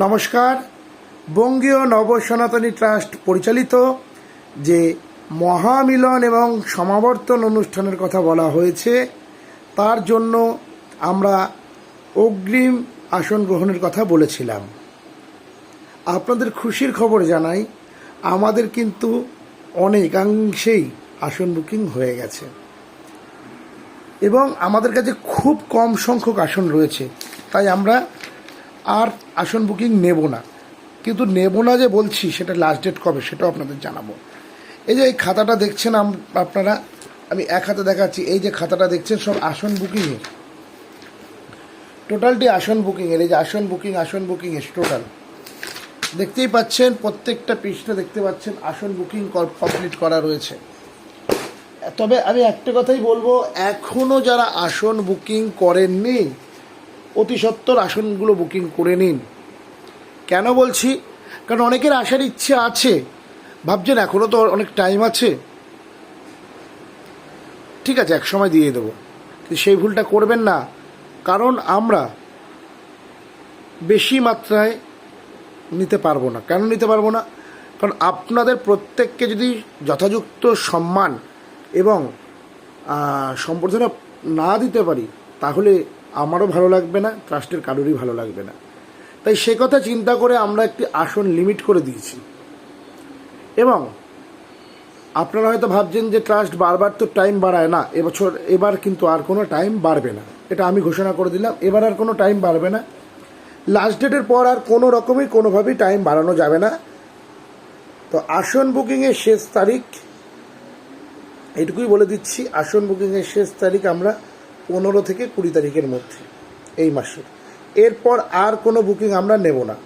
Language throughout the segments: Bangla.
নমস্কার। বঙ্গীয় নব সনাতনী ট্রাস্ট পরিচালিত যে মহামিলন এবং সমাবর্তন অনুষ্ঠানের কথা বলা হয়েছে, তার জন্য আমরা অগ্রিম আসন গ্রহণের কথা বলেছিলাম। আপনাদের খুশির খবর জানাই, আমাদের কিন্তু অনেকাংশেই আসন বুকিং হয়ে গেছে। এবং আমাদের কাছে খুব কম সংখ্যক আসন রয়েছে, তাই আমরা আর আসন বুকিং নেব না। কিন্তু নেব না যে বলছি, সেটা লাস্ট ডেট কবে, সেটাও আপনাদের জানাব। এই যে এই খাতাটা দেখছেন আপনারা, আমি এক হাতে দেখাচ্ছি, এই যে খাতাটা দেখছেন, সব আসন বুকিংয়ের টোটালটি আসন বুকিংয়ের এই যে আসন বুকিং আসন বুকিংয়ের টোটাল দেখতেই পাচ্ছেন, প্রত্যেকটা পৃষ্ঠা দেখতে পাচ্ছেন, আসন বুকিং কমপ্লিট করা রয়েছে। তবে আমি একটা কথাই বলব এখনও যারা আসন বুকিং করেননি অতি সত্বর আসনগুলো বুকিং করে নিন। কেন বলছি? কারণ অনেকের আসার ইচ্ছে আছে। ভাবছেন এখনও তো অনেক টাইম আছে। ঠিক আছে, এক সময় দিয়ে দেবো। কিন্তু সেই ভুলটা করবেন না। কারণ আমরা বেশি মাত্রায় নিতে পারব না। কেন নিতে পারব না? কারণ আপনাদের প্রত্যেককে যদি যথাযুক্ত সম্মান এবং সম্বর্ধনা না দিতে পারি, তাহলে আমারও ভালো লাগবে না ট্রাস্টের কারোরই ভালো লাগবে না। তাই সে কথা চিন্তা করে আমরা একটি আসন লিমিট করে দিয়েছি। এবং আপনারা হয়তো ভাবছেন যে ট্রাস্ট বারবার তো টাইম বাড়ায় না, এবছর, এবার কিন্তু আর কোনো টাইম বাড়বে না। এটা আমি ঘোষণা করে দিলাম, এবার আর কোনো টাইম বাড়বে না। লাস্ট ডেটের পর আর কোনো রকমই কোনোভাবেই টাইম বাড়ানো যাবে না। তো আসন বুকিংয়ের শেষ তারিখ এটুকুই বলে দিচ্ছি, আসন বুকিংয়ের শেষ তারিখ আমরা পনেরো থেকে কুড়ি তারিখের মধ্যে, এই মাসের এরপর আর কোনো বুকিং আমরা নেব না।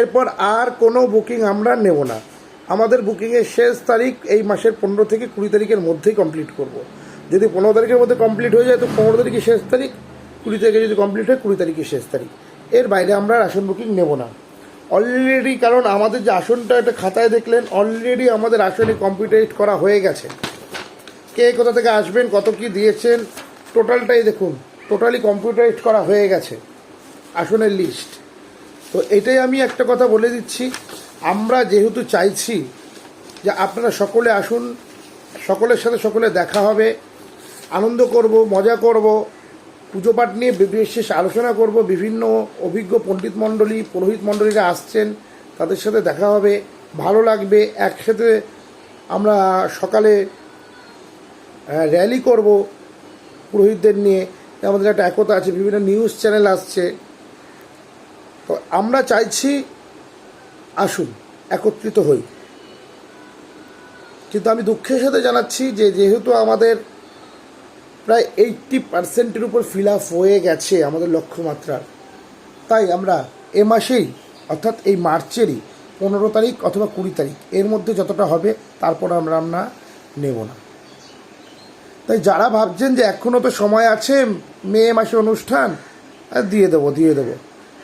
এরপর আর কোনো বুকিং আমরা নেব না। আমাদের বুকিংয়ের শেষ তারিখ এই মাসের পনেরো থেকে কুড়ি তারিখের মধ্যেই কমপ্লিট করব। যদি পনেরো তারিখের মধ্যে কমপ্লিট হয়ে যায়, তো পনেরো তারিখে শেষ তারিখ, কুড়ি তারিখে যদি কমপ্লিট হয়, কুড়ি তারিখে শেষ তারিখ। এর বাইরে আমরা আসন বুকিং নেব না। অলরেডি কারণ আমাদের যে আসনটা একটা খাতায় দেখলেন অলরেডি আমাদের আসনে কম্পিউটারাইজ করা হয়ে গেছে। কে কোথা থেকে আসবেন, কত কি দিয়েছেন, টোটালটাই দেখুন, টোটালি কম্পিউটারাইজ করা হয়ে গেছে, আসনের লিস্ট তো এটাই আমি একটা কথা বলে দিচ্ছি, আমরা যেহেতু চাইছি যে আপনারা সকলে আসুন, সকলের সাথে সকলে দেখা হবে, আনন্দ করব, মজা করব, পুজো পাঠ নিয়ে বিশেষ আলোচনা করব, বিভিন্ন অভিজ্ঞ পণ্ডিত মণ্ডলী, পুরোহিত মণ্ডলীরা আসছেন, তাদের সাথে দেখা হবে, ভালো লাগবে, একসাথে আমরা সকালে র্যালি করব পুরোহিতদের নিয়ে। আমাদের একটা একতা আছে, বিভিন্ন নিউজ চ্যানেল আসছে। তো আমরা চাইছি, আসুন, একত্রিত হই। কিন্তু আমি দুঃখের সাথে জানাচ্ছি যে, যেহেতু আমাদের প্রায় এইটটি পার্সেন্টের উপর ফিল আপ হয়ে গেছে আমাদের লক্ষ্যমাত্রার তাই আমরা এ মাসেই, অর্থাৎ এই মার্চেরই পনেরো তারিখ অথবা কুড়ি তারিখ, এর মধ্যে যতটা হবে, তারপর আমরা আমরা নেব না। তাই যারা ভাবছেন যে এখনও তো সময় আছে, মে মাসে অনুষ্ঠান দিয়ে দেবো দিয়ে দেবো।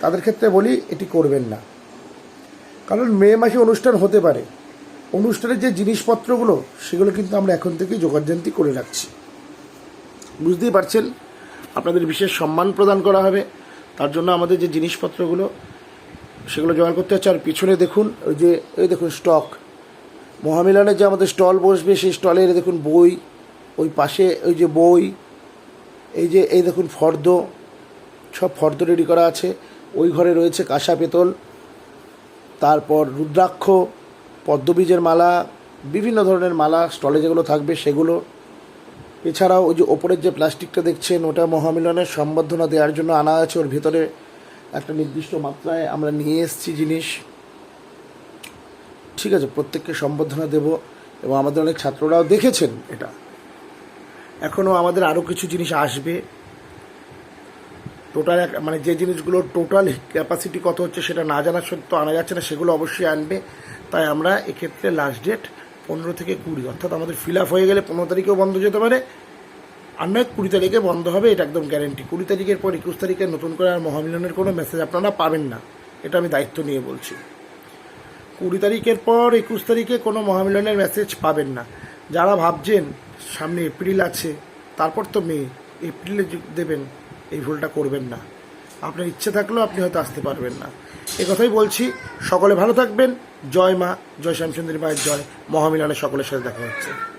তাদের ক্ষেত্রে বলি, এটি করবেন না। কারণ মে মাসে অনুষ্ঠান হতে পারে। অনুষ্ঠানের যে জিনিসপত্রগুলো, সেগুলো কিন্তু আমরা এখন থেকেই যোগাযোগী করে রাখছি। বুঝতেই পারছেন? আপনাদের বিশেষ সম্মান প্রদান করা হবে। তার জন্য আমাদের যে জিনিসপত্রগুলো, সেগুলো জোগাড় করতে হচ্ছে। আর পিছনে দেখুন, ওই যে, এই দেখুন স্টক। মহামিলনের যে আমাদের স্টল বসবে, সেই স্টলের দেখুন বই ওই পাশে ওই যে বই, এই যে, এই দেখুন ফর্দ, সব ফর্দ রেডি করা আছে। ওই ঘরে রয়েছে কাঁসা পেতল, তারপর রুদ্রাক্ষ, পদ্মবীজের মালা, বিভিন্ন ধরনের মালা, স্টলে যেগুলো থাকবে সেগুলো। এছাড়াও ওই যে ওপরের যে প্লাস্টিকটা দেখছেন, ওটা মহামিলনের সম্বর্ধনা দেওয়ার জন্য আনা আছে। ওর ভিতরে একটা নির্দিষ্ট মাত্রায় আমরা নিয়ে এসেছি জিনিস। ঠিক আছে, প্রত্যেককে সম্বর্ধনা দেব এবং আমাদের অনেক ছাত্ররাও দেখেছেন এটা। এখনও আমাদের আরও কিছু জিনিস আসবে। টোটাল মানে যে জিনিসগুলোর টোটাল ক্যাপাসিটি কত হচ্ছে সেটা না জানা সত্ত্বেও আনা যাচ্ছে না, সেগুলো অবশ্যই আনবে। তাই আমরা এক্ষেত্রে লাস্ট ডেট পনেরো থেকে কুড়ি, অর্থাৎ আমাদের ফিল আপ হয়ে গেলে পনেরো তারিখেও বন্ধ যেতে পারে। আর নয়, কুড়ি তারিখে বন্ধ হবে, এটা একদম গ্যারেন্টি কুড়ি তারিখের পর একুশ তারিখে নতুন করে আর মহামিলনের কোনো মেসেজ আপনারা পাবেন না, এটা আমি দায়িত্ব নিয়ে বলছি। কুড়ি তারিখের পর একুশ তারিখে কোনো মহামিলনের মেসেজ পাবেন না। যারা ভাবছেন সামনে এপ্রিল আছে, তারপর তো মে, এপ্রিলে দেবেন, এই ভুলটা করবেন না। আপনার ইচ্ছে থাকলেও আপনি হয়তো আসতে পারবেন না। এ কথাই বলছি, সকলে ভালো থাকবেন। জয় মা, জয় শ্যামচন্দ্রী মায়ের জয়। মহামিলনে সকলের সাথে দেখা হচ্ছে।